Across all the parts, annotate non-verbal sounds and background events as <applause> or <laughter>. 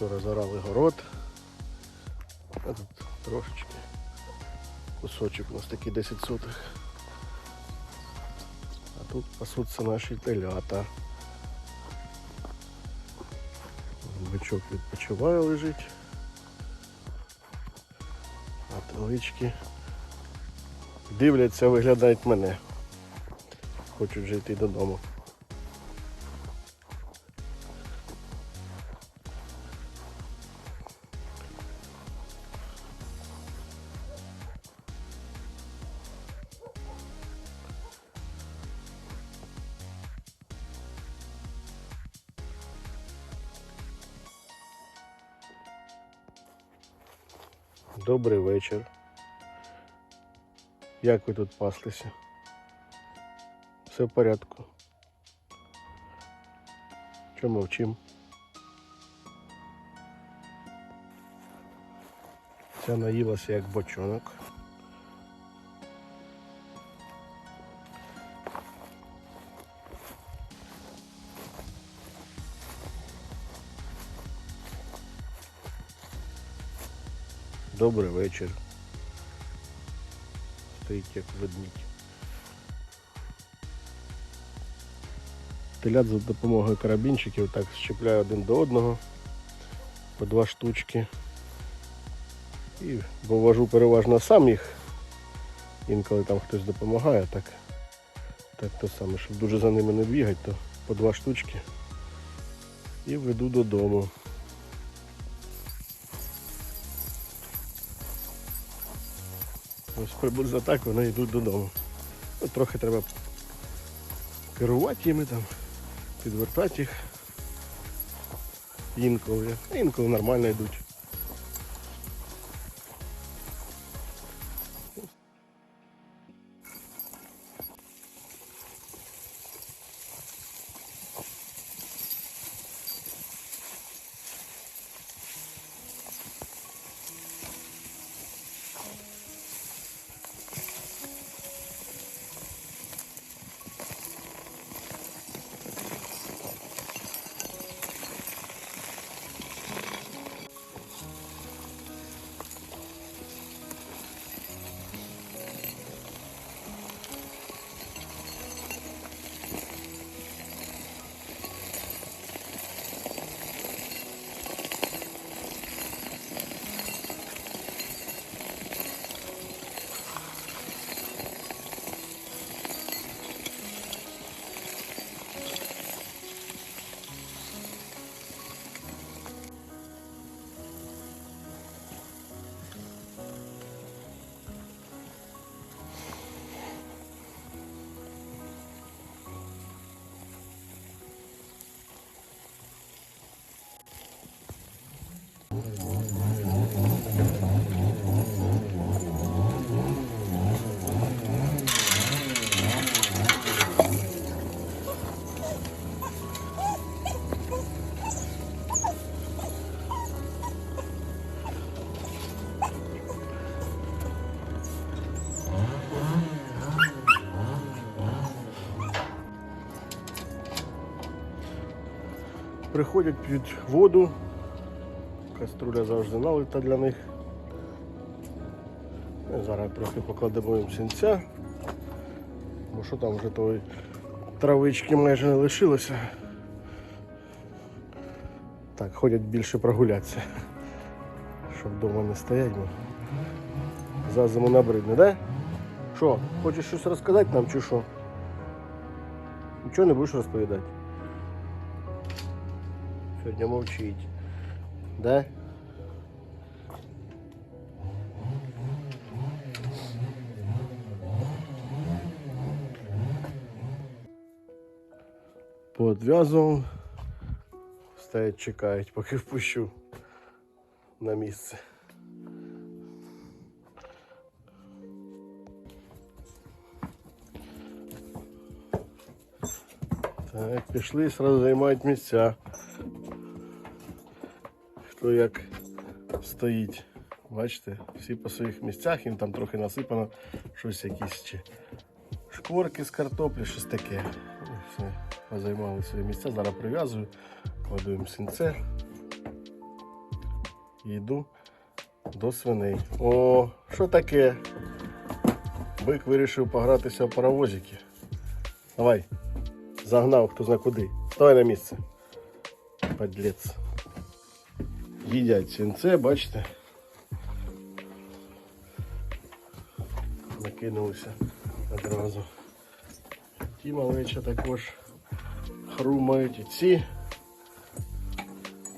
Вчора зарали город. А тут трошечки. Кусочок у нас такий 10 сотих. А тут пасуться наші телята. Бичок відпочиває лежить. А телички дивляться, виглядають мене. Хочуть вже йти додому. Добрий вечір. Як ви тут паслися? Все в порядку. Чому мовчим? Ця наїлася як бочонок. Добрий вечір. Стоїть як ведмідь. Телят за допомогою карабінчиків так щепляю один до одного по два штучки. І бо переважно сам їх. Інколи там хтось допомагає, так, так то саме, щоб дуже за ними не бігати, то по два штучки і веду додому. Ось приблизно так вони йдуть додому. От трохи треба керувати їми там, підвертати їх. Інколи. Інколи нормально йдуть. Приходять під воду. Каструля завжди налита для них. Ну, Зараз трохи покладемо їм сінця. Бо що там вже тої травички майже не лишилося. Так, ходять більше прогулятися. Щоб вдома не стоять, бо за зиму набридне, да? Що, хочеш щось розказати нам чи що? Нічого не будеш розповідати? Сьогодні мовчить. Да? Подв'язував. Стоять, чекають, поки впущу на місце. Так, пішли, одразу займають місця. Хто як стоїть. Бачите, всі по своїх місцях, їм там трохи насипано щось якісь чи шкурки з картоплі, щось таке. Все, позаймали свої місця, зараз прив'язую, кладу їм сінце. і йду до свиней. О, що таке? Бик вирішив погратися в паровозики. Давай. Загнав хто зна куди. Ставай на місце. Подлець. Їдять сінце, бачите? Накинулися одразу. Ті малеча також хрумають і ці.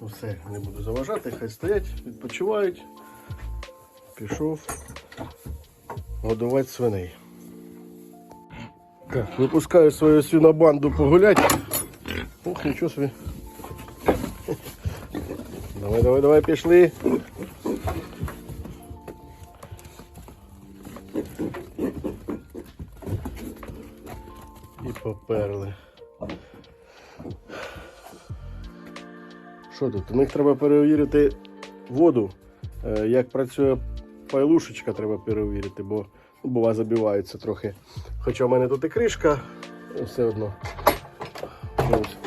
Ну все, не буду заважати, хай стоять, відпочивають. Пішов годувати свиней. Так, випускаю свою свинобанду погулять. Ох, нічого собі. Давай, давай, давай, пішли. І поперли. Що тут? У них треба перевірити воду. Е, Як працює пайлушечка, треба перевірити, бо бува забивається трохи. Хоча в мене тут і кришка, все одно.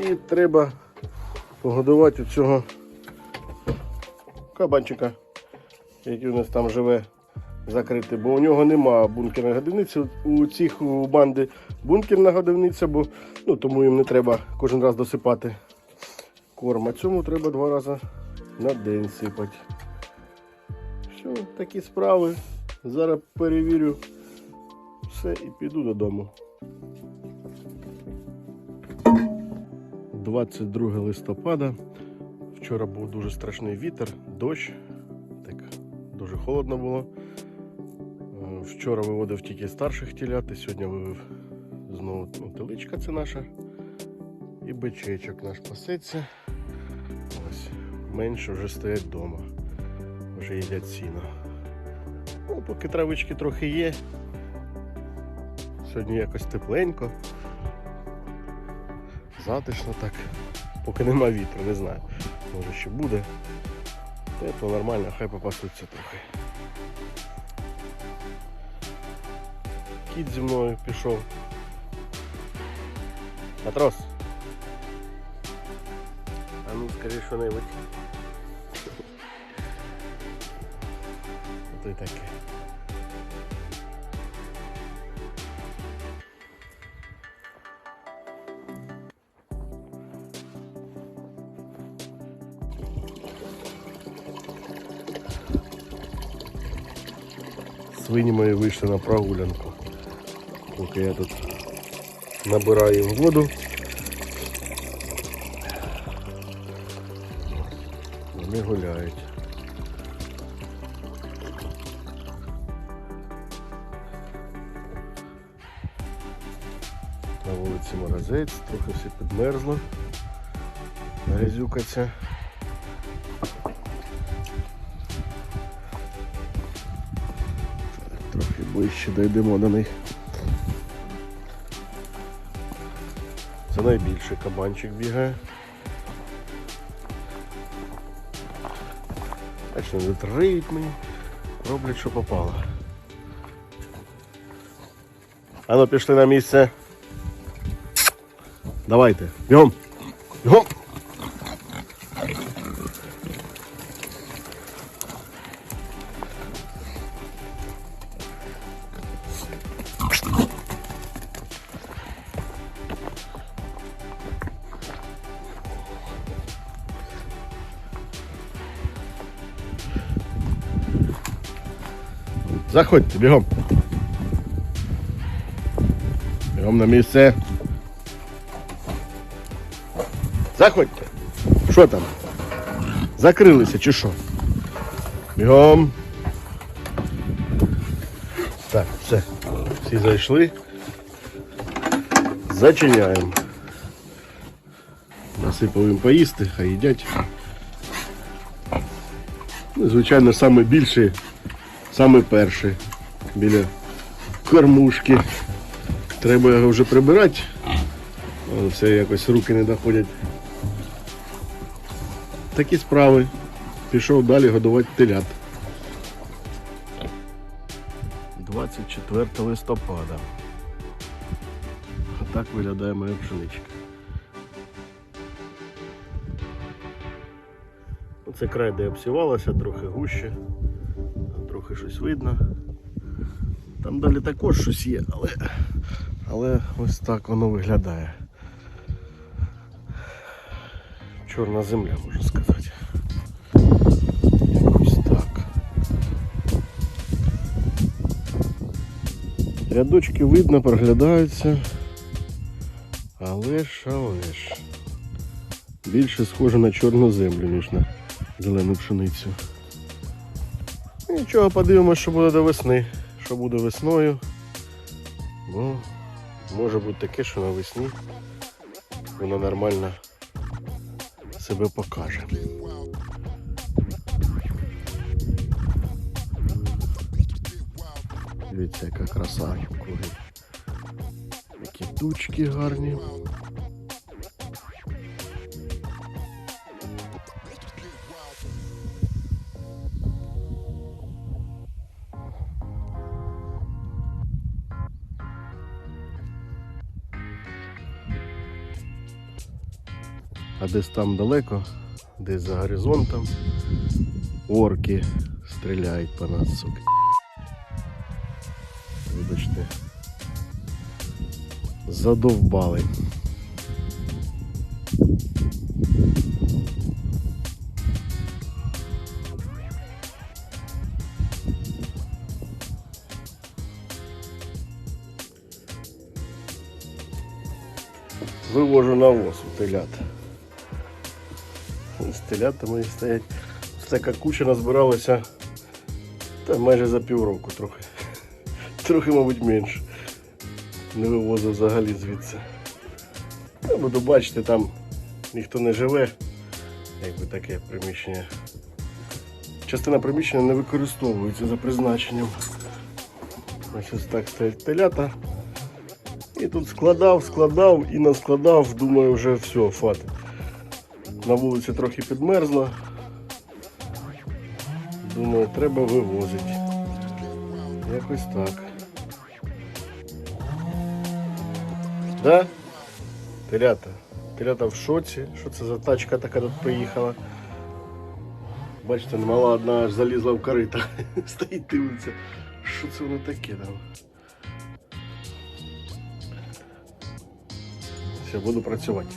І треба погодувати цього кабанчика, який у нас там живе закритий, бо у нього нема бункерної годівниці. У цих у банди бункерна годівниця, бо ну, тому їм не треба кожен раз досипати корм. А цьому треба два рази на день сипати. Все, такі справи. Зараз перевірю все і піду додому. 22 листопада. Вчора був дуже страшний вітер, дощ. Так дуже холодно було. Е, Вчора виводив тільки старших телят, і сьогодні вивів знову теличка це наша. І бичечок наш пасеться. Ось. Менше вже стоять вдома. Вже їдять сіно. Ну, поки травички трохи є. Сьогодні якось тепленько. Затишно так. Поки нема вітру, не знаю. Може ще буде. Тепло, нормально, хай попасуться трохи. Кіт зі мною пішов. Матрос. А ну скажи що-небудь. Ото й таке. Свині мої вийшли на прогулянку. Поки я тут набираю їм воду. Вони гуляють. На вулиці морозець, трохи все підмерзло. Грязюкаться. Ближче дійдемо до них. Це найбільший кабанчик бігає. Бачите, тут мені, роблять, що попало. А ну пішли на місце. Давайте. Бігом. Бігом. Заходьте, бігом. Бігом на місце. Заходьте. Що там? Закрилися чи що? Бігом. Так, все. Всі зайшли. Зачиняємо. Насипав їм поїсти, хай їдять. Ну, звичайно, саме більший Саме перший біля кормушки. Треба його вже прибирати. Все якось руки не доходять. Такі справи. Пішов далі годувати телят. 24 листопада. Отак виглядає моя пшеничка. Це край, де обсівалося, трохи гуще, трохи щось видно. Там далі також щось є, але, але ось так воно виглядає. Чорна земля, можна сказати. Якось так. Рядочки видно, проглядаються. Але ж, але ж. Більше схоже на чорну землю, ніж на зелену пшеницю. Ну, Нічого, подивимося, що буде до весни. Що буде весною. Бо може бути таке, що навесні воно нормально себе покаже. Дивіться, яка краса навкруги. Які тучки гарні. Десь там далеко, десь за горизонтом, орки стріляють по нас, суки. Вибачте. Задовбали. Вивожу навоз у телят. З мої стоять. Така куча назбиралася та майже за півроку трохи. <laughs> Трохи, мабуть, менше. Не вивозив взагалі звідси. Я буду бачити, там ніхто не живе, якби таке приміщення. Частина приміщення не використовується за призначенням. Ось так стоять телята. І тут складав, складав і наскладав, думаю, вже все, фат. На вулиці трохи підмерзло. Думаю, треба вивозити. Якось так. Да? Телята. Телята в шоці. Що це за тачка така тут приїхала? Бачите, мала одна аж залізла в корита. <laughs> Стоїть дивиться. Що це воно таке там? Все, буду працювати.